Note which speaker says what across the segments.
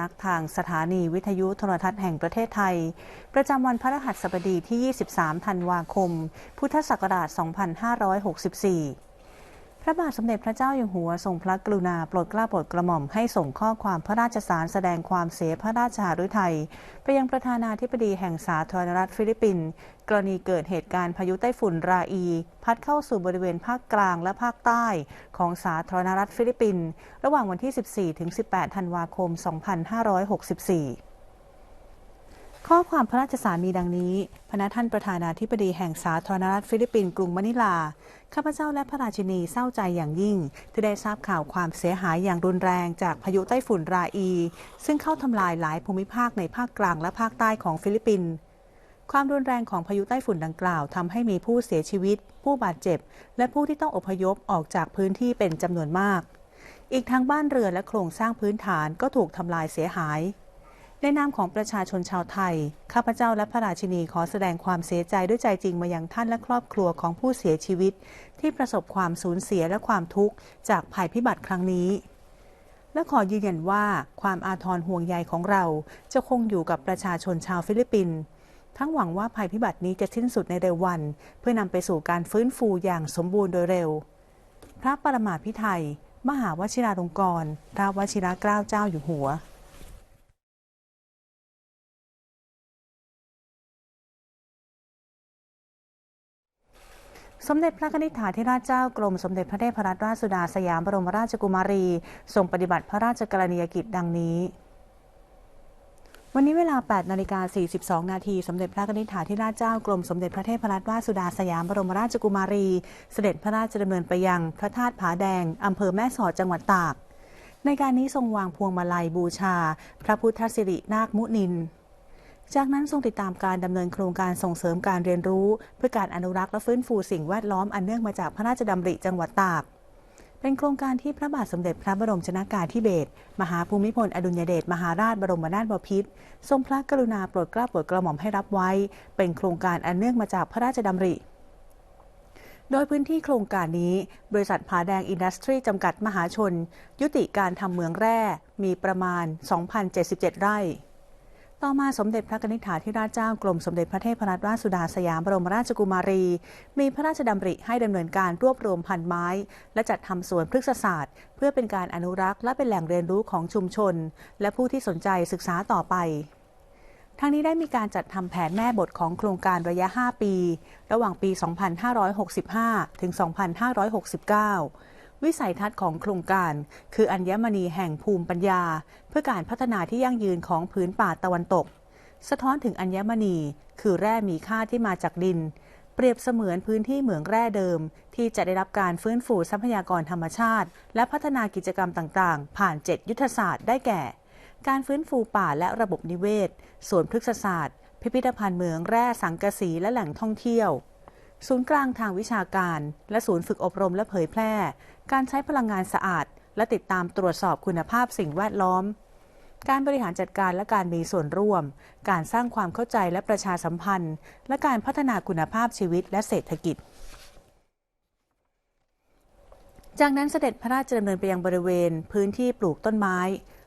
Speaker 1: นักทางสถานีวิทยุโทรทัศน์แห่งประเทศไทย ประจำวันพฤหัสบดีที่ 23 ธันวาคม พุทธศักราช 2564 พระบาทสมเด็จพระเจ้าอยู่หัวทรงพระกรุณาโปรดเกล้าโปรดกระหม่อมให้ส่งข้อความพระราชสารแสดงความเสียพระราชหฤทัยไปยังประธานาธิบดีแห่งสาธารณรัฐฟิลิปปินส์กรณีเกิดเหตุการณ์พายุไต้ฝุ่นราอี พัดเข้าสู่บริเวณภาคกลางและภาคใต้ของสาธารณรัฐฟิลิปปินส์ระหว่างวันที่ 14-18 ธันวาคม 2564 ข้อความพระราชสารมีดังนี้ พระท่านประธานาธิบดีแห่งสาธารณรัฐฟิลิปปินส์กรุงมะนิลา ข้าพเจ้าและพระราชินีเศร้าใจอย่างยิ่ง ที่ได้ทราบข่าวความเสียหายอย่างรุนแรงจากพายุไต้ฝุ่นราอี ซึ่งเข้าทำลายหลายภูมิภาคในภาคกลางและภาคใต้ของฟิลิปปินส์ความรุนแรงของพายุไต้ฝุ่นดังกล่าวทำให้มีผู้เสียชีวิต ผู้บาดเจ็บ และผู้ที่ต้องอพยพออกจากพื้นที่เป็นจำนวนมาก อีกทั้งบ้านเรือนและโครงสร้างพื้นฐานก็ถูกทำลายเสียหาย ในนามของประชาชนชาวไทย ข้าพเจ้าและพระราชินีขอแสดงความเสียใจด้วยใจจริงมายังท่านและครอบครัวของผู้เสียชีวิต ที่ประสบความสูญเสียและความทุกข์จากภัยพิบัติครั้งนี้ และขอยืนยันว่าความอาทรห่วงใยของเราจะคงอยู่กับประชาชนชาวฟิลิปปินส์ทั้งหวังว่าภัยพิบัตินี้จะสิ้นสุดในเร็ววัน เพื่อนำไปสู่การฟื้นฟูอย่างสมบูรณ์โดยเร็ว พระปรมาภิไธยมหาวชิราลงกรณ์พระวชิรเกล้าเจ้าอยู่หัว สมเด็จพระนิธิถาธิราชเจ้ากรมสมเด็จพระเทพรัตนราชสุดาสยามบรมราชกุมารีทรงปฏิบัติพระราชกรณียกิจดังนี้วันนี้เวลา 8 นาฬิกา 42 นาที สมเด็จพระนิธิถาธิราชเจ้ากรมสมเด็จพระเทพรัตนราชสุดาสยามบรมราชกุมารี เสด็จพระราชดำเนินไปยังพระธาตุผาแดง อำเภอแม่สอดจังหวัดตาก ในการนี้ทรงวางพวงมาลัยบูชา พระพุทธสิรินาคมุนิน จากนั้นทรงติดตามการดำเนินโครงการส่งเสริมการเรียนรู้ เพื่อการอนุรักษ์และฟื้นฟูสิ่งแวดล้อมอันเนื่องมาจากพระราชดำริจังหวัดตากเป็นโครงการที่พระบาทสมเด็จพระบรมชนากาธิเบศรมหาภูมิพลอดุลยเดชมหาราชบรมนาถบพิตรทรงพระกรุณาโปรดเกล้าโปรดกระหม่อมให้รับไว้ เป็นโครงการอันเนื่องมาจากพระราชดำริ โดยพื้นที่โครงการนี้ บริษัทผาแดงอินดัสทรีจำกัดมหาชน ยุติการทำเมืองแร่ มีประมาณ 2,077 ไร่ ต่อมาสมเด็จพระนิธิถาธิราชเจ้ากรมสมเด็จพระเทพรัตนราชสุดาสยามบรมราชกุมารี มีพระราชดำริให้ดำเนินการรวบรวมพันไม้ และจัดทำสวนพฤกษศาสตร์ เพื่อเป็นการอนุรักษ์และเป็นแหล่งเรียนรู้ของชุมชน และผู้ที่สนใจศึกษาต่อไปทั้งนี้ได้มีการจัดทำแผนแม่บทของโครงการระยะ 5 ปี ระหว่างปี 2565 ถึง 2569 วิสัยทัศน์ของโครงการ คืออัญมณีแห่งภูมิปัญญา เพื่อการพัฒนาที่ยั่งยืนของพื้นป่าตะวันตก สะท้อนถึงอัญมณี คือแร่มีค่าที่มาจากดิน เปรียบเสมือนพื้นที่เหมืองแร่เดิม ที่จะได้รับการฟื้นฟูทรัพยากรธรรมชาติ และพัฒนากิจกรรมต่างๆ ผ่าน 7 ยุทธศาสตร์ได้แก่ การฟื้นฟูป่าและระบบนิเวศสวนพฤกษศาสตร์ พิพิธภัณฑ์เมืองแร่สังกะสีและแหล่งท่องเที่ยวศูนย์กลางทางวิชาการ และศูนย์ฝึกอบรมและเผยแพร่ การใช้พลังงานสะอาด และติดตามตรวจสอบคุณภาพสิ่งแวดล้อม การบริหารจัดการและการมีส่วนร่วม การสร้างความเข้าใจและประชาสัมพันธ์ และการพัฒนาคุณภาพชีวิตและเศรษฐกิจจากนั้นเสด็จพระราชดำเนินไปยังบริเวณพื้นที่ปลูกต้นไม้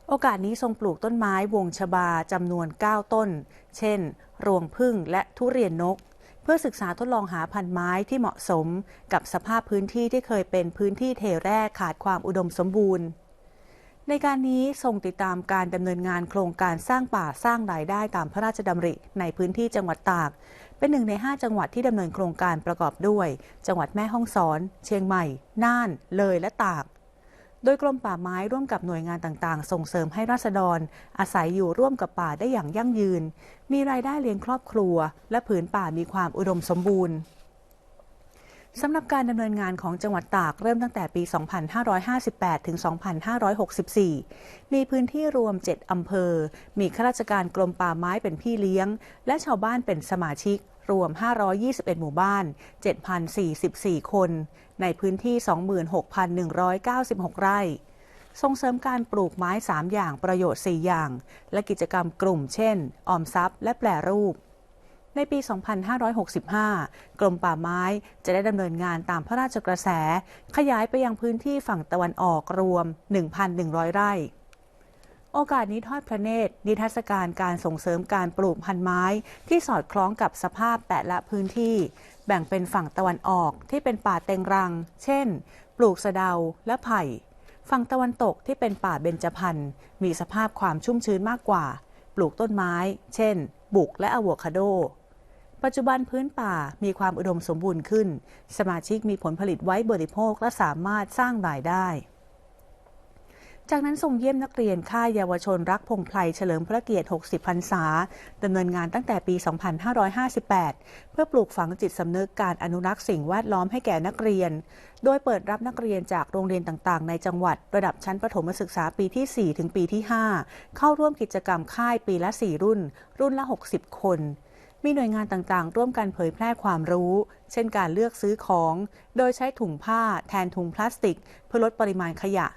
Speaker 1: โอกาสนี้ทรงปลูกต้นไม้วงชบาจำนวน 9 ต้น เช่น รวงพึ่งและทุเรียนนก เพื่อศึกษาทดลองหาพันธุ์ไม้ที่เหมาะสมกับสภาพพื้นที่ที่เคยเป็นพื้นที่เทแร่ขาดความอุดมสมบูรณ์ ในการนี้ทรงติดตามการดำเนินงานโครงการสร้างป่าสร้างรายได้ตามพระราชดำริในพื้นที่จังหวัดตาก เป็นหนึ่งใน 5 จังหวัดที่ดำเนินโครงการประกอบด้วย จังหวัดแม่ฮ่องสอน เชียงใหม่ น่าน เลยและตาก โดยกรมป่าไม้ร่วมกับหน่วยงานต่างๆ ส่งเสริมให้ราษฎร อาศัยอยู่ร่วมกับป่าได้อย่างยั่งยืน มีรายได้เลี้ยงครอบครัว และผืนป่ามีความอุดมสมบูรณ์สำหรับการดำเนินงานของจังหวัดตากเริ่มตั้งแต่ปี 2558 ถึง 2564 มีพื้นที่รวม 7 อำเภอ มีข้าราชการกรมป่าไม้เป็นพี่เลี้ยง และชาวบ้านเป็นสมาชิก รวม 521 หมู่บ้าน 7,044 คน ในพื้นที่ 26,196 ไร่ ส่งเสริมการปลูกไม้ 3 อย่างประโยชน์ 4 อย่าง และกิจกรรมกลุ่ม เช่น ออมทรัพย์ และแปรรูปในปี 2565 กรมป่าไม้จะได้ดำเนินงานตามพระราชกระแส ขยายไปยังพื้นที่ฝั่งตะวันออกรวม 1,100 ไร่ โอกาสนี้ทอดพระเนตร นิทรรศการการส่งเสริมการปลูกพันธุ์ไม้ ที่สอดคล้องกับสภาพแต่ละพื้นที่ แบ่งเป็นฝั่งตะวันออกที่เป็นป่าเต็งรัง เช่น ปลูกสะเดาและไผ่ ฝั่งตะวันตกที่เป็นป่าเบญจพรรณมีสภาพความชุ่มชื้นมากกว่า ปลูกต้นไม้ เช่น บุกและอะโวคาโด ปัจจุบันพื้นป่ามีความอุดมสมบูรณ์ขึ้น สมาชิกมีผลผลิตไว้บริโภคและสามารถสร้างรายได้ จากนั้นส่งเยี่ยมนักเรียนค่ายเยาวชนรักพงไพรเฉลิมพระเกียรติ 60 พรรษาดำเนินงานตั้งแต่ปี 2558 เพื่อปลูกฝังจิตสำนึกการอนุรักษ์สิ่งแวดล้อมให้แก่นักเรียน โดยเปิดรับนักเรียนจากโรงเรียนต่างๆ ในจังหวัดระดับชั้นประถมศึกษาปีที่ 4 ถึงปีที่ 5 เข้าร่วมกิจกรรมค่ายปีละ 4 รุ่น รุ่นละ 60 คนมีหน่วยงานต่างๆ ร่วมกันเผยแพร่ความรู้ เช่นการเลือกซื้อของ โดยใช้ถุงผ้าแทนถุงพลาสติก เพื่อลดปริมาณขยะ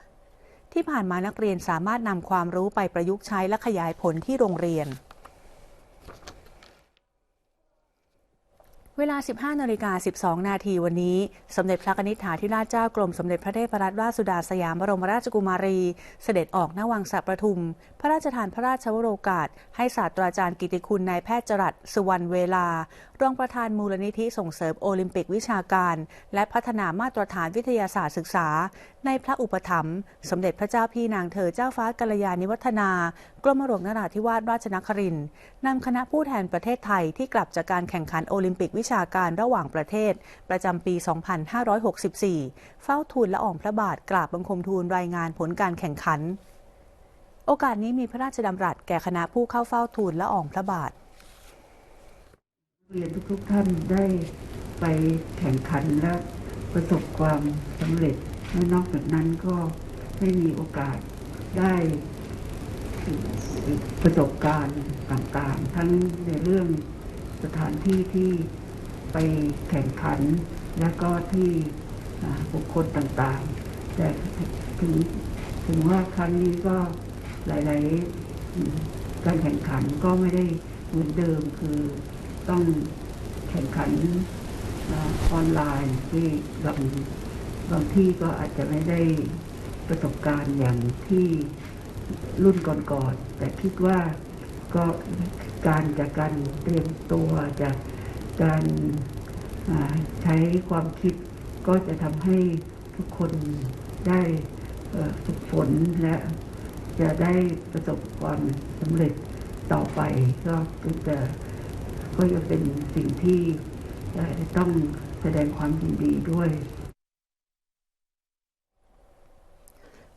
Speaker 1: ที่ผ่านมานักเรียนสามารถนำความรู้ไปประยุกต์ใช้และขยายผลที่โรงเรียน เวลา 15นาฬิกา12 นาทีวันนี้ สมเด็จพระนิธิถาธิราชเจ้ากรมสมเด็จพระเทพรัตนราชสุดาสยามบรมราชกุมารี เสด็จออกณวังสัปทุม พระราชทานพระราชวโรกาส ให้ศาสตราจารย์กิติคุณนายแพทย์จรัสสุวรรณเวลารองประธานมูลนิธิส่งเสริมโอลิมปิกวิชาการ และพัฒนามาตรฐานวิทยาศาสตร์ศึกษา ในพระอุปถัมภ์สมเด็จพระเจ้าพี่นางเธอเจ้าฟ้ากัลยาณิวัฒนา กรมหลวงนราธิวาสราชนครินทร์นำคณะผู้แทนประเทศไทยที่กลับจากการแข่งขันโอลิมปิกวิชาการระหว่างประเทศ ประจำปี 2564 เฝ้าทูลละอองพระบาทกราบบังคมทูลรายงานผลการแข่งขัน โอกาสนี้มีพระราชดำรัสแก่คณะผู้เข้าเฝ้าทูลละอองพระบาท
Speaker 2: เรียนทุกๆท่านได้ไปแข่งขันและประสบความสำเร็จและนอกจากนั้นก็ได้มีโอกาสได้ประสบการณ์ต่างๆ ทั้งในเรื่องสถานที่ที่ไปแข่งขัน และก็ที่บุคคลต่างๆ แต่ถึงถึงว่าครั้งนี้ก็หลาย ๆ การแข่งขันก็ไม่ได้เหมือนเดิมคือ ต้องแข่งขันออนไลน์ที่บางบางที่ก็อาจจะไม่ได้ประสบการณ์อย่างที่รุ่นก่อนๆแต่คิดว่าก็การจากการเตรียมตัวจากการใช้ความคิดก็จะทำให้ทุกคนได้ฝึกฝนและจะได้ประสบความสำเร็จต่อไปก็จะ ก็จะเป็นสิ่งที่ต้องแสดงความยินดีด้วย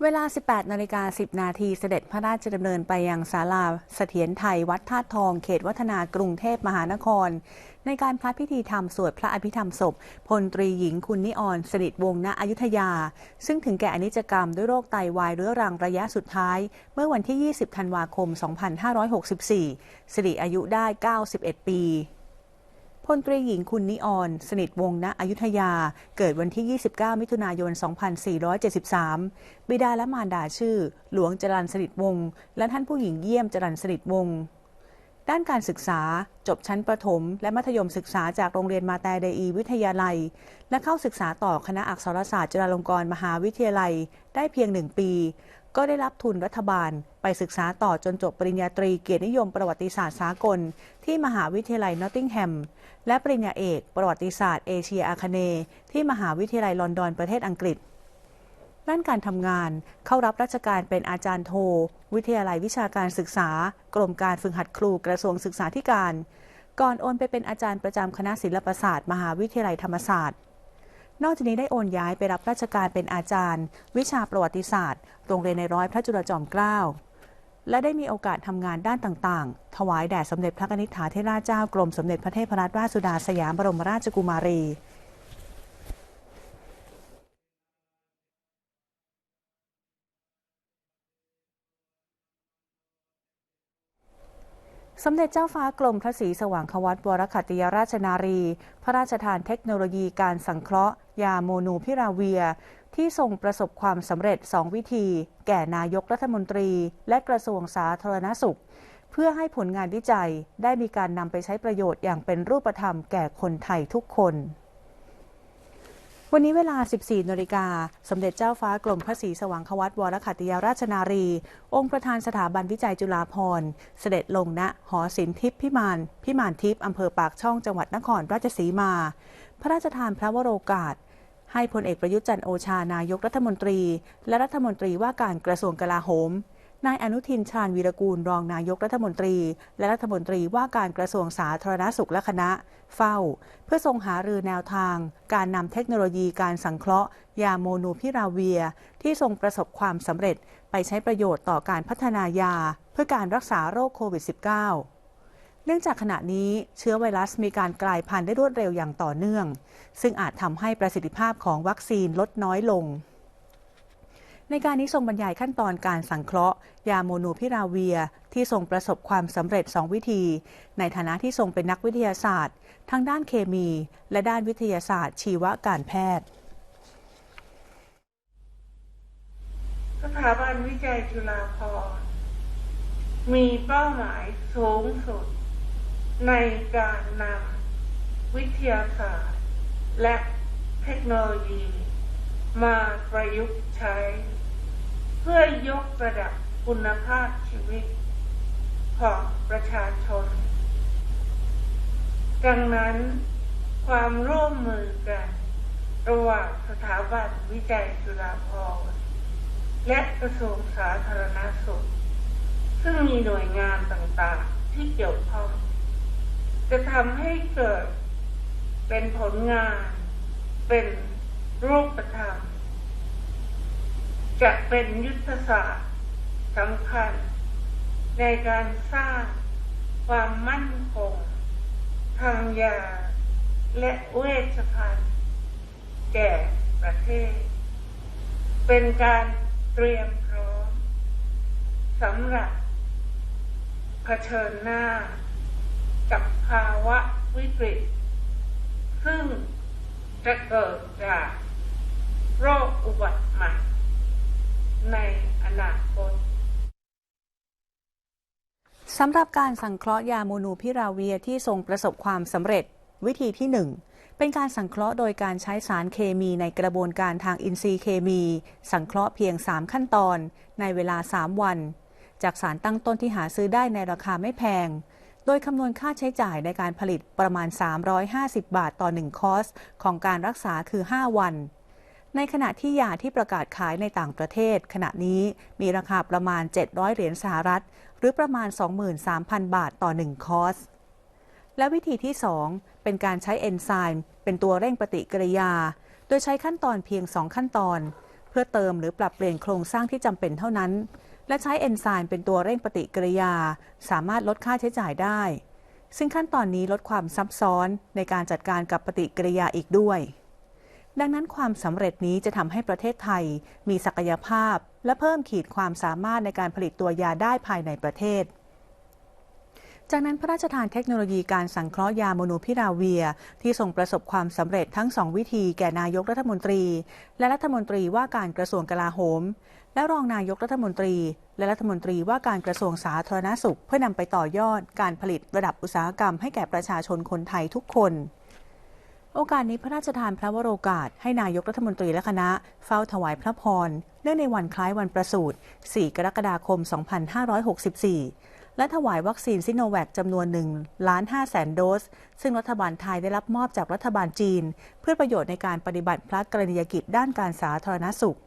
Speaker 1: เวลา 18 นาฬิกา 10 นาทีเสด็จพระราชดำเนินไปยังศาลาเสถียรไทยวัดธาตุทองเขตวัฒนากรุงเทพมหานคร ในการพระพิธีธรรมสวดพระอภิธรรมศพ พลตรีหญิงคุณนิออนสนิทวงศ์ณอยุธยา ซึ่งถึงแก่อนิจกรรมด้วยโรคไตวายเรื้อรังระยะสุดท้าย เมื่อวันที่ 20 ธันวาคม 2564 สิริอายุได้ 91 ปี พลตรีหญิงคุณนิออน สนิทวงศ์ณอยุธยา เกิดวันที่ 29 มิถุนายน 2473 บิดาและมารดาชื่อ หลวงจรันสนิทวงศ์และท่านผู้หญิงเยี่ยมจรันสนิทวงศ์ด้านการศึกษาจบชั้นประถม และมัธยมศึกษาจากโรงเรียนมาแต่เดอีวิทยาลัย และเข้าศึกษาต่อคณะอักษรศาสตร์จุฬาลงกรณ์มหาวิทยาลัย ได้เพียงหนึ่งปี ก็ได้รับทุนรัฐบาล ไปศึกษาต่อจนจบปริญญาตรีเกียรตินิยมประวัติศาสตร์สากล ที่มหาวิทยาลัยนอตติงแฮม และปริญญาเอกประวัติศาสตร์เอเชียอาคเนย์ที่มหาวิทยาลัยลอนดอนประเทศอังกฤษด้านการทำงานเข้ารับราชการเป็นอาจารย์โท วิทยาลัยวิชาการศึกษา กรมการฝึกหัดครูกระทรวงศึกษาธิการ ก่อนโอนไปเป็นอาจารย์ประจำคณะศิลปศาสตร์ มหาวิทยาลัยธรรมศาสตร์ นอกจากนี้ได้โอนย้ายไปรับราชการเป็นอาจารย์ วิชาประวัติศาสตร์ โรงเรียนในร้อยพระจุลจอมเกล้าและได้มีโอกาสทำงานด้านต่างๆ ถวายแด่สมเด็จพระนิธิถาธิราชเจ้ากรมสมเด็จพระเทพรัตนราชสุดาสยามบรมราชกุมารีสมเด็จเจ้าฟ้ากรมพระศรีสว่างควัตวรคัตติยราชนารี พระราชทานเทคโนโลยีการสังเคราะห์ ยาโมนูพิราเวีย ที่ทรงประสบความสำเร็จ 2 วิธี แก่นายกรัฐมนตรี และกระทรวงสาธารณสุข เพื่อให้ผลงานวิจัยได้มีการนำไปใช้ประโยชน์อย่างเป็นรูปธรรมแก่คนไทยทุกคนวันนี้เวลา 14นาฬิกา สมเด็จเจ้าฟ้ากรมพระศรีสว่างควัตวรขัติยาราชนารี องค์ประธานสถาบันวิจัยจุฬาภรณ์ เสด็จลงณหอศิลป์ทิพย์พิมาน พิมานทิพย์อำเภอปากช่องจังหวัดนครราชสีมา พระราชทานพระวโรกาส ให้พลเอกประยุทธ์จันโอชานายกรัฐมนตรี และรัฐมนตรีว่าการกระทรวงกลาโหม นายอนุทินชาญวีรกูลรองนายกรัฐมนตรี และรัฐมนตรีว่าการกระทรวงสาธารณสุขและคณะ เฝ้า เพื่อทรงหารือแนวทาง การนำเทคโนโลยีการสังเคราะห์ ยาโมนูพิราเวีย ที่ทรงประสบความสำเร็จไปใช้ประโยชน์ต่อการพัฒนายา เพื่อการรักษาโรคโควิด -19 เนื่องจากขณะนี้เชื้อไวรัสมีการกลายพันธุ์ได้รวดเร็วอย่างต่อเนื่อง ซึ่งอาจทำให้ประสิทธิภาพของวัคซีนลดน้อยลง ในการนี้ทรงบรรยายขั้นตอนการสังเคราะห์ ยาโมโนพิราเวีย ที่ทรงประสบความสำเร็จ 2 วิธี ในฐานะที่ทรงเป็นนักวิทยาศาสตร์ทั้งด้านเคมี และด้านวิทยาศาสตร์ ชีวการแพทย์
Speaker 3: สถาบันวิจัยจุฬาภรณ์มีเป้าหมายสูงสุด ในการนำวิทยาศาสตร์ และเทคโนโลยี มาประยุกต์ใช้ เพื่อยกระดับคุณภาพชีวิต ของประชาชน ดังนั้น ความร่วมมือกัน ระหว่างสถาบันวิจัยจุฬาภรณ์และกระทรวงสาธารณสุข ซึ่งมีหน่วยงานต่างๆที่เกี่ยวข้อง จะทำให้เกิดเป็นผลงาน เป็นรูปธรรมจะเป็นยุทธศาสตร์สำคัญ ในการสร้างความมั่นคงทางยาและเวชภัณฑ์แก่ประเทศ เป็นการเตรียมพร้อมสำหรับเผชิญหน้า กับภาวะวิกฤต ซึ่งจะเกิดจากโรคอุบัติใหม่ในอนาคต
Speaker 1: สำหรับการสังเคราะห์ยาโมนูพิราเวียที่ทรงประสบความสำเร็จวิธีที่ 1 เป็นการสังเคราะห์โดยการใช้สารเคมีในกระบวนการทางอินทรีย์เคมี สังเคราะห์เพียง 3 ขั้นตอนในเวลา 3 วัน จากสารตั้งต้นที่หาซื้อได้ในราคาไม่แพง โดยคำนวณค่าใช้จ่ายในการผลิตประมาณ 350 บาทต่อ 1 คอร์ส ของการรักษาคือ 5 วัน ในขณะที่ยาที่ประกาศขายในต่างประเทศ ขณะนี้มีราคาประมาณ 700 เหรียญสหรัฐ หรือประมาณ 23,000 บาทต่อ 1 คอร์ส และวิธีที่ 2 เป็นการใช้เอนไซม์เป็นตัวเร่งปฏิกิริยา โดยใช้ขั้นตอนเพียง 2 ขั้นตอน เพื่อเติมหรือปรับเปลี่ยนโครงสร้างที่จำเป็นเท่านั้น และใช้เอนไซม์เป็นตัวเร่งปฏิกิริยา สามารถลดค่าใช้จ่ายได้ ซึ่งขั้นตอนนี้ลดความซับซ้อนในการจัดการกับปฏิกิริยาอีกด้วย ดังนั้นความสำเร็จนี้จะทำให้ประเทศไทย มีศักยภาพ และเพิ่มขีดความสามารถในการผลิตตัวยาได้ภายในประเทศจากนั้นพระราชทานเทคโนโลยีการสังเคราะห์ยาโมโนพิราเวีย ที่ส่งประสบความสำเร็จทั้งสองวิธีแก่นายกรัฐมนตรี และรัฐมนตรีว่าการกระทรวงกลาโหม และรองนายกรัฐมนตรี และรัฐมนตรีว่าการกระทรวงสาธารณสุข เพื่อนำไปต่อยอดการผลิตระดับอุตสาหกรรมให้แก่ประชาชนคนไทยทุกคน โอกาสนี้พระราชทานพระวโรกาส ให้นายกรัฐมนตรีและคณะ เฝ้าถวายพระพร เนื่องในวันคล้ายวันประสูติ 4 กรกฎาคม 2564 และถวายวัคซีนซิโนแวคจำนวน1ล้าน5แสนโดส ซึ่งรัฐบาลไทยได้รับมอบจากรัฐบาลจีน เพื่อประโยชน์ในการปฏิบัติพระกรณียกิจด้านการสาธารณสุข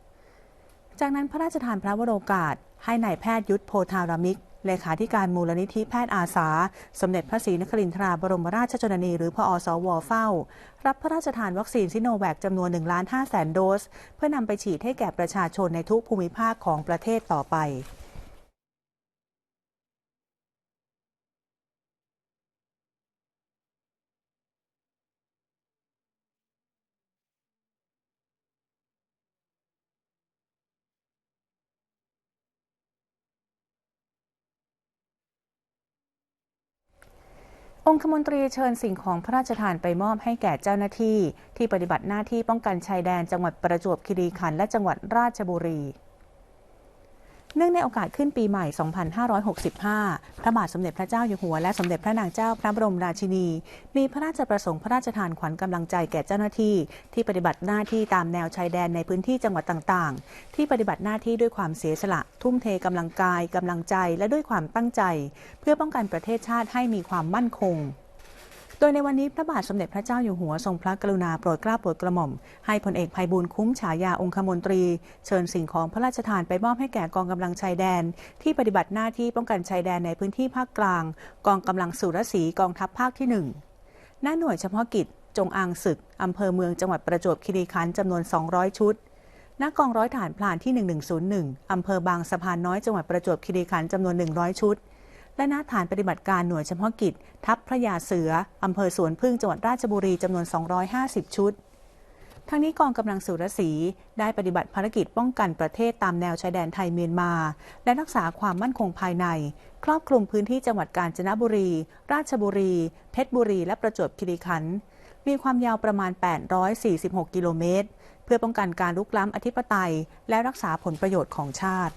Speaker 1: จากนั้นพระราชทานพระวโรกาส ให้นายแพทย์ยุทธโพธารามิก เลขาธิการมูลนิธิแพทย์อาสา สมเด็จพระศรีนครินทราบรมราชชนนี หรือพอสวเฝ้า รับพระราชทานวัคซีนซิโนแวคจำนวน1ล้าน5แสนโดส เพื่อนำไปฉีดให้แก่ประชาชนในทุกภูมิภาคของประเทศต่อไป องคมนตรีเชิญสิ่งของพระราชทานไปมอบให้แก่เจ้าหน้าที่ ที่ปฏิบัติหน้าที่ป้องกันชายแดนจังหวัดประจวบคีรีขันธ์และจังหวัดราชบุรี เนื่องในโอกาสขึ้นปีใหม่ 2565 พระบาทสมเด็จพระเจ้าอยู่หัว และสมเด็จพระนางเจ้าพระบรมราชินี มีพระราชประสงค์พระราชทานขวัญกำลังใจแก่เจ้าหน้าที่ ที่ปฏิบัติหน้าที่ตามแนวชายแดนในพื้นที่จังหวัดต่างๆ ที่ปฏิบัติหน้าที่ด้วยความเสียสละ ทุ่มเทกำลังกายกำลังใจและด้วยความตั้งใจ เพื่อป้องกันประเทศชาติให้มีความมั่นคง ดยในวันนี้พระบาทสมเด็จพระเจ้าอยู่หัวทรงพระกรุณาโปรดเกล้าโปรดกระหม่อม ให้พลเอกภัยบูลคุ้มฉายาองคมนตรี เชิญสิ่งของพระราชทานไปมอบให้แก่กองกำลังชายแดน ที่ปฏิบัติหน้าที่ป้องกันชายแดนในพื้นที่ภาคกลาง กองกำลังสุรศรีกองทัพภาคที่หนึ่งหน้าหน่วยเฉพาะกิจจงอางศึกอำเภอเมืองจังหวัดประจวบคีรีขันธ์จำนวน 200 ชุดณกองร้อยฐานพลานที่ 1101 อำเภอบางสะพานน้อยจังหวัดประจวบคีรีขันธ์จำนวน 100 ชุด และณฐานปฏิบัติการหน่วยเฉพาะกิจ ทัพพระยาเสืออำเภอสวนพึ่งจังหวัดราชบุรีจำนวน 250 ชุดทั้งนี้กองกำลังสุรศรีได้ปฏิบัติภารกิจป้องกันประเทศตามแนวชายแดนไทยเมียนมา และรักษาความมั่นคงภายใน ครอบคลุมพื้นที่จังหวัดกาญจนบุรี ราชบุรี เพชรบุรี และประจวบคีรีขันธ์มีความยาวประมาณ 846 กิโลเมตร เพื่อป้องกันการลุกล้ำอธิปไตย และรักษาผลประโยชน์ของชาติ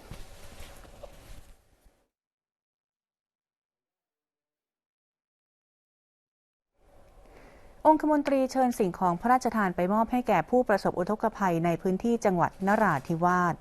Speaker 1: องคมนตรีเชิญสิ่งของพระราชทานไปมอบให้แก่ผู้ประสบอุทกภัยในพื้นที่จังหวัดนราธิวาส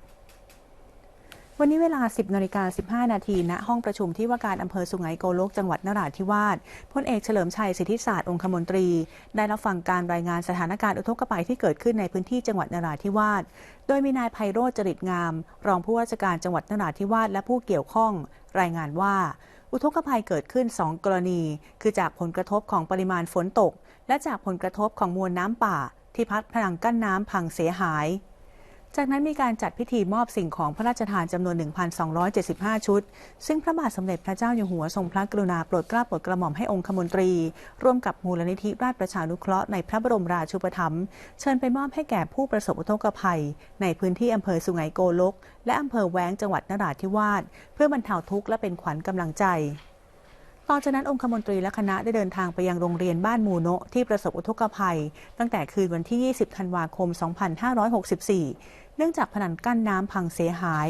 Speaker 1: วันนี้เวลา 10นาฬิกา15 นาทีณห้องประชุมที่ว่าการอำเภอสุไหงโกลกจังหวัดนราธิวาสพลเอกเฉลิมชัยสิทธิศาสตร์องคมนตรี ได้รับฟังการรายงานสถานการณ์อุทกภัยที่เกิดขึ้นในพื้นที่จังหวัดนราธิวาสโดยมีนายไพโรจน์จริตงาม รองผู้ว่าราชการจังหวัดนราธิวาสและผู้เกี่ยวข้อง รายงานว่า อุทกภัยเกิดขึ้น 2 กรณี คือจากผลกระทบของปริมาณฝนตก และจากผลกระทบของมวลน้ำป่า ที่พัดพลังกั้นน้ำพังเสียหาย จากนั้นมีการจัดพิธีมอบสิ่งของพระราชทานจำนวน 1,275 ชุด ซึ่งพระบาทสมเด็จพระเจ้าอยู่หัวทรงพระกรุณาโปรดเกล้าโปรดกระหม่อมให้องคมนตรี ร่วมกับมูลนิธิราชประชานุเคราะห์ในพระบรมราชูปถัมภ์เชิญไปมอบให้แก่ผู้ประสบอุทกภัย ในพื้นที่อำเภอสุไหงโกลก และอำเภอแว้งจังหวัดนราธิวาสเพื่อบรรเทาทุกข์และเป็นขวัญกำลังใจต่อจากนั้นองคมนตรีและคณะได้เดินทางไปยังโรงเรียนบ้านมูโนะที่ประสบอุทกภัย ตั้งแต่คืนวันที่ 20 ธันวาคม 2564 เนื่องจากผนังกั้นน้ำพังเสียหาย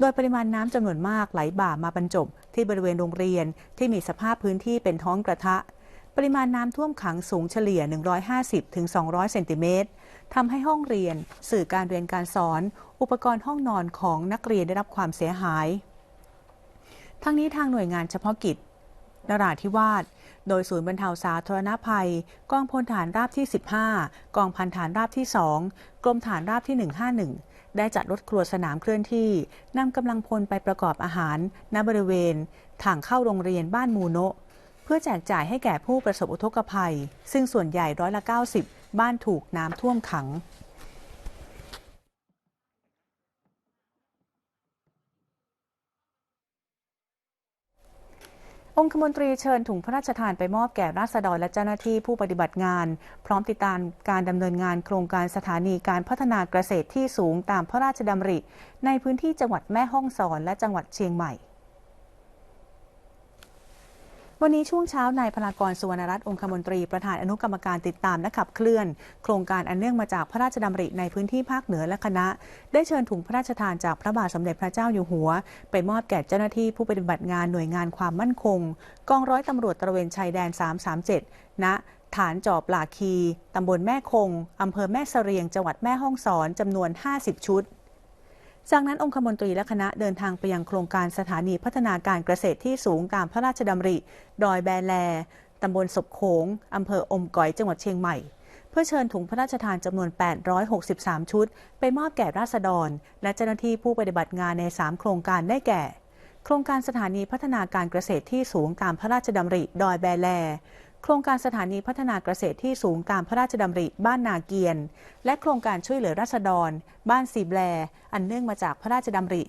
Speaker 1: โดยปริมาณน้ำจำนวนมากไหลบ่ามาบรรจบที่บริเวณโรงเรียนที่มีสภาพพื้นที่เป็นท้องกระทะ ปริมาณน้ำท่วมขังสูงเฉลี่ย 150-200 เซนติเมตรทำให้ห้องเรียน สื่อการเรียนการสอน อุปกรณ์ห้องนอนของนักเรียนได้รับความเสียหาย ทั้งนี้ทางหน่วยงานเฉพาะกิจนราธิวาส โดยศูนย์บรรเทาสาธารณภัย กองพลฐานราบที่ 15 กองพันฐานราบที่ 2 กรมฐานราบที่ 151 ได้จัดรถครัวสนามเคลื่อนที่นำกำลังพลไปประกอบอาหาร ณบริเวณ ทางเข้าโรงเรียนบ้านมูโนะเพื่อแจกจ่ายให้แก่ผู้ประสบอุทกภัย ซึ่งส่วนใหญ่ร้อยละ 90 บ้านถูกน้ำท่วมขัง องคมนตรีเชิญถุงพระราชทานไปมอบแก่ราษฎรและเจ้าหน้าที่ผู้ปฏิบัติงาน พร้อมติดตามการดำเนินงานโครงการสถานีการพัฒนาเกษตรที่สูงตามพระราชดำริ ในพื้นที่จังหวัดแม่ฮ่องสอนและจังหวัดเชียงใหม่ วันนี้ช่วงเช้านายพลากรสุวรรณรัตน์องคมนตรีประธานอนุกรรมการติดตามและขับเคลื่อน โครงการอันเนื่องมาจากพระราชดำริในพื้นที่ภาคเหนือและคณะ ได้เชิญถุงพระราชทานจากพระบาทสมเด็จพระเจ้าอยู่หัว ไปมอบแก่เจ้าหน้าที่ผู้ปฏิบัติงานหน่วยงานความมั่นคง กองร้อยตำรวจตระเวนชายแดน 337 ณฐานจอบหลาคีตำบลแม่คงอำเภอแม่เสรียง จังหวัดแม่ฮ่องสอนจำนวน 50 ชุด จากนั้นองคมนตรีและคณะเดินทางไปยังโครงการสถานีพัฒนาการเกษตรที่สูงตามพระราชดำริ ดอยแบแล ตำบลศพโขงอำเภออมก๋อยจังหวัดเชียงใหม่ เพื่อเชิญถุงพระราชทานจำนวน 863 ชุด ไปมอบแก่ราษฎร และเจ้าหน้าที่ผู้ปฏิบัติงานใน 3 โครงการได้แก่ โครงการสถานีพัฒนาการเกษตรที่สูงตามพระราชดำริ ดอยแบแล โครงการสถานีพัฒนาเกษตรที่สูงตามพระราชดำริบ้านนาเกียน และโครงการช่วยเหลือราษฎร บ้านสีแบล อันเนื่องมาจากพระราชดำริ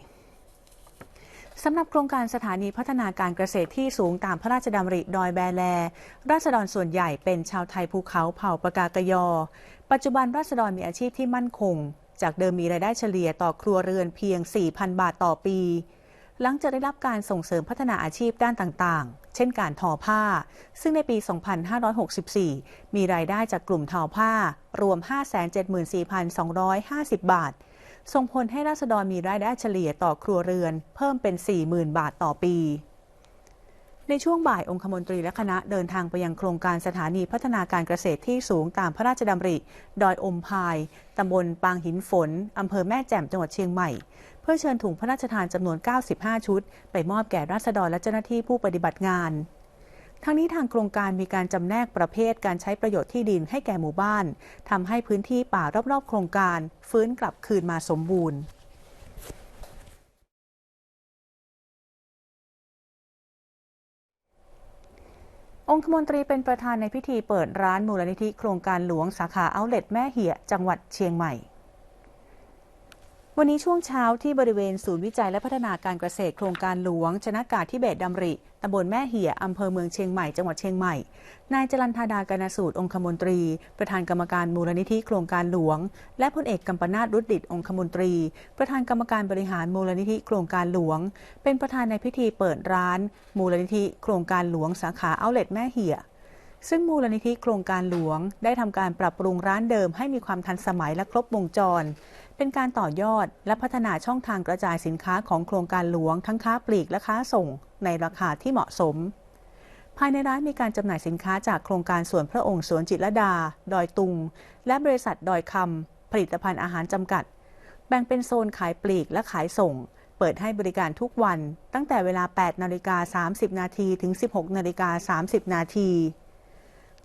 Speaker 1: สำหรับโครงการสถานีพัฒนาการเกษตรที่สูงตามพระราชดำริดอยแบแล ราษฎรส่วนใหญ่เป็นชาวไทยภูเขาเผ่าปากากยอ ปัจจุบันราษฎรมีอาชีพที่มั่นคง จากเดิมมีรายได้เฉลี่ยต่อครัวเรือนเพียง 4,000 บาทต่อปี หลังจากได้รับการส่งเสริมพัฒนาอาชีพด้านต่างๆ เช่นการทอผ้า ซึ่งในปี 2564 มีรายได้จากกลุ่มทอผ้า รวม 574,250 บาท ส่งผลให้ราษฎรมีรายได้เฉลี่ยต่อครัวเรือน เพิ่มเป็น 40,000 บาทต่อปีในช่วงบ่ายองคมนตรีและคณะเดินทางไปยังโครงการสถานีพัฒนาการเกษตรที่สูงตามพระราชดำริ ดอยอมพาย ตำบลปางหินฝน อำเภอแม่แจ่มจังหวัดเชียงใหม่ เพื่อเชิญถุงพระราชทานจำนวน 95 ชุด ไปมอบแก่ราษฎรและเจ้าหน้าที่ผู้ปฏิบัติงานทั้งนี้ทางโครงการมีการจำแนกประเภทการใช้ประโยชน์ที่ดินให้แก่หมู่บ้านทำให้พื้นที่ป่ารอบๆ โครงการ ฟื้นกลับคืนมาสมบูรณ์องคมนตรีเป็นประธานในพิธีเปิดร้านมูลนิธิโครงการหลวงสาขาเอาท์เล็ตแม่เหียจังหวัดเชียงใหม่ วันนี้ช่วงเช้าที่บริเวณศูนย์วิจัยและพัฒนาการเกษตรโครงการหลวง ชนะกาศที่เบตดำริตำบลแม่เหี่ยอำเภอเมืองเชียงใหม่ จังหวัดเชียงใหม่ นายจรันธาดากนสูตรองคมนตรี ประธานกรรมการมูลนิธิโครงการหลวง และพลเอกกัมปนาตรุดดิตองคมนตรี ประธานกรรมการบริหารมูลนิธิโครงการหลวง เป็นประธานในพิธีเปิดร้าน มูลนิธิโครงการหลวงสาขาเอาเล็ตแม่เหี่ยซึ่งมูลนิธิโครงการหลวง ได้ทำการปรับปรุงร้านเดิมให้มีความทันสมัยและครบวงจร เป็นการต่อยอดและพัฒนาช่องทางกระจายสินค้าของโครงการหลวงทั้งค้าปลีกและค้าส่งในราคาที่เหมาะสม ภายในร้านมีการจำหน่ายสินค้าจากโครงการสวนพระองค์สวนจิตรดา ดอยตุง และบริษัทดอยคำผลิตภัณฑ์อาหารจำกัด แบ่งเป็นโซนขายปลีกและขายส่ง เปิดให้บริการทุกวัน ตั้งแต่เวลา 8 นาฬิกา 30 นาทีถึง 16 นาฬิกา 30 นาที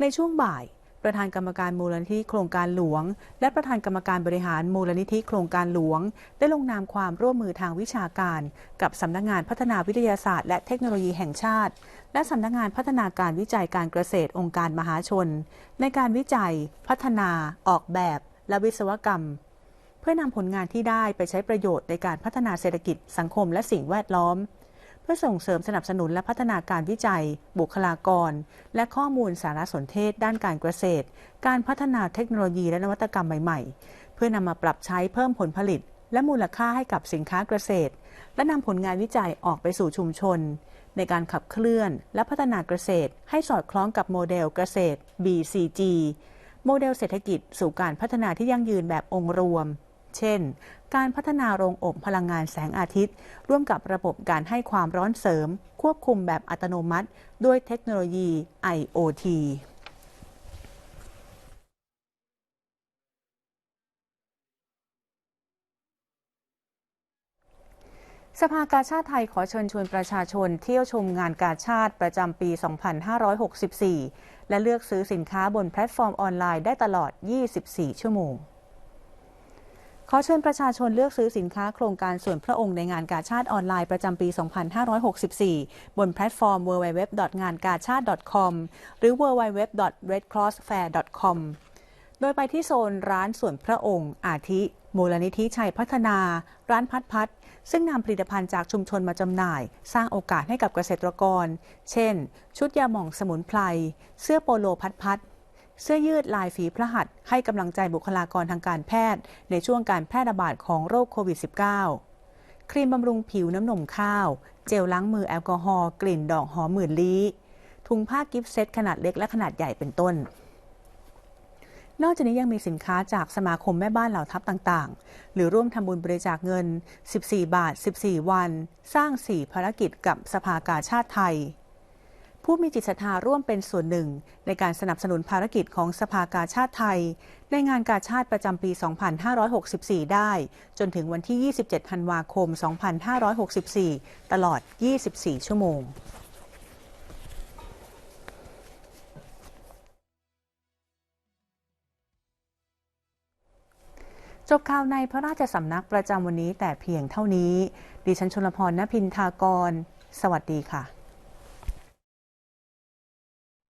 Speaker 1: ในช่วงบ่าย ประธานกรรมการมูลนิธิโครงการหลวง และประธานกรรมการบริหารมูลนิธิโครงการหลวง ได้ลงนามความร่วมมือทางวิชาการ กับสำนักงานพัฒนาวิทยาศาสตร์ และเทคโนโลยีแห่งชาติ และสำนักงานพัฒนาการวิจัยการเกษตรองค์การมหาชน ในการวิจัย พัฒนา ออกแบบ และวิศวกรรม เพื่อนำผลงานที่ได้ไปใช้ประโยชน์ในการพัฒนาเศรษฐกิจสังคมและสิ่งแวดล้อม พื่อส่งเสริมสนับสนุนและพัฒนาการวิจัย บุคลากร และข้อมูลสารสนเทศ ด้านการเกษตร การพัฒนาเทคโนโลยีและนวัตกรรมใหม่ๆ เพื่อนำมาปรับใช้เพิ่มผลผลิต และมูลค่าให้กับสินค้าเกษตร และนำผลงานวิจัยออกไปสู่ชุมชน ในการขับเคลื่อนและพัฒนาเกษตร ให้สอดคล้องกับโมเดลเกษตร BCG โมเดลเศรษฐกิจสู่การพัฒนาที่ยั่งยืนแบบองค์รวม เช่น การพัฒนาโรงอบพลังงานแสงอาทิตย์ ร่วมกับระบบการให้ความร้อนเสริม ควบคุมแบบอัตโนมัติ ด้วยเทคโนโลยี IoT สภากาชาติไทยขอเชิญชวนประชาชนเที่ยวชมงานกาชาติประจำปี 2564 และเลือกซื้อสินค้าบนแพลตฟอร์มออนไลน์ได้ตลอด 24 ชั่วโมง ขอเชิญประชาชนเลือกซื้อสินค้าโครงการส่วนพระองค์ในงานกาชาติออนไลน์ประจำปี 2564 บนแพลตฟอร์ม www.ngankachate.com หรือ www.redcrossfair.com โดยไปที่โซนร้านส่วนพระองค์ อาทิ มูลนิธิชัยพัฒนา ร้านพัดพัด ซึ่งนำผลิตภัณฑ์จากชุมชนมาจำหน่าย สร้างโอกาสให้กับเกษตรกร เช่น ชุดยาหม่องสมุนไพร เสื้อโปโลพัดพัด เสื้อยืดลายฝีพระหัตถ์ให้กำลังใจบุคลากรทางการแพทย์ ในช่วงการแพร่ระบาดของโรคโควิด -19 ครีมบำรุงผิวน้ำนมข้าว เจลล้างมือแอลกอฮอล์กลิ่นดอกหอมหมื่นลี้ถุงผ้ากิฟต์เซตขนาดเล็กและขนาดใหญ่เป็นต้น นอกจากนี้ยังมีสินค้าจากสมาคมแม่บ้านเหล่าทัพต่างๆ หรือร่วมทำบุญบริจาคเงิน 14 บาท 14 วัน สร้าง 4 ภารกิจกับสภากาชาติไทย ผู้มีจิตศรัทธาร่วมเป็นส่วนหนึ่ง ในการสนับสนุนภารกิจของสภากาชาติไทย ในงานกาชาติประจำปี 2564 ได้ จนถึงวันที่ 27 ธันวาคม 2564 ตลอด 24 ชั่วโมงจบข่าวในพระราชสำนักประจำวันนี้แต่เพียงเท่านี้ ดิฉันชลพรณพินทากร สวัสดีค่ะ